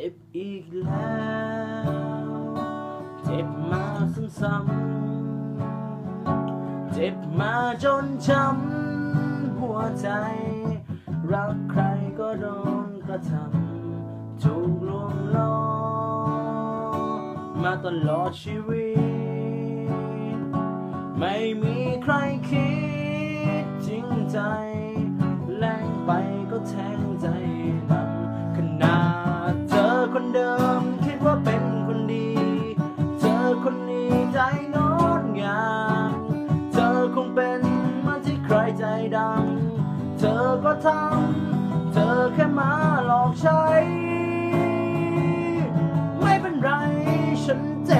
จ็บอีกแล้ว เจ็บมาซ้ำๆเจ็บมาจนช้ำหัวใจ รักใครก็โดนกระทำถูกลวงล้อมาตลอดชีวิต ไม่มีใครคิดจริงใจ แรงไปก็แทง ว่าเป็นคนดี เธอคนนี้ใจงดงามเธอคงเป็นมาที่ใครใจดำเธอก็ทำเธอแค่มาหลอกใช้ ไม่เป็นไรฉันเจ็บ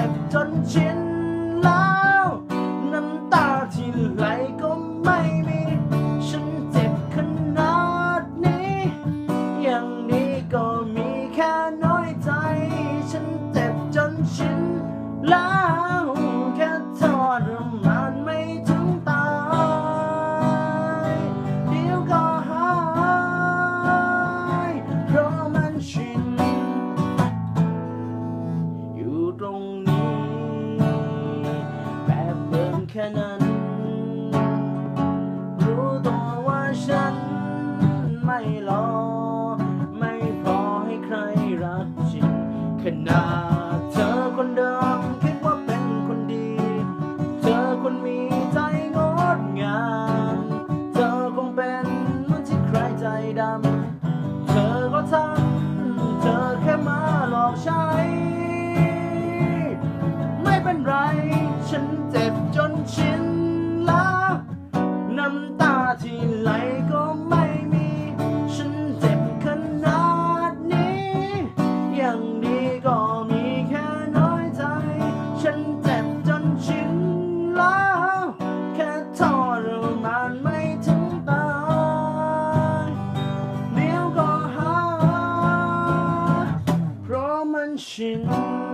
รงนี้ แบบเดิมแค่นั้น รู้ตัวว่าฉันไม่หลอไม่พอให้ใครรักจริงขนาดเธอคนเดิมคิดว่าเป็นคนดี เธอคนมีใจงดงาม เธอคงเป็นเหมือนที่ใครใจดำ เธอก็ทำเธอแค่มา 心。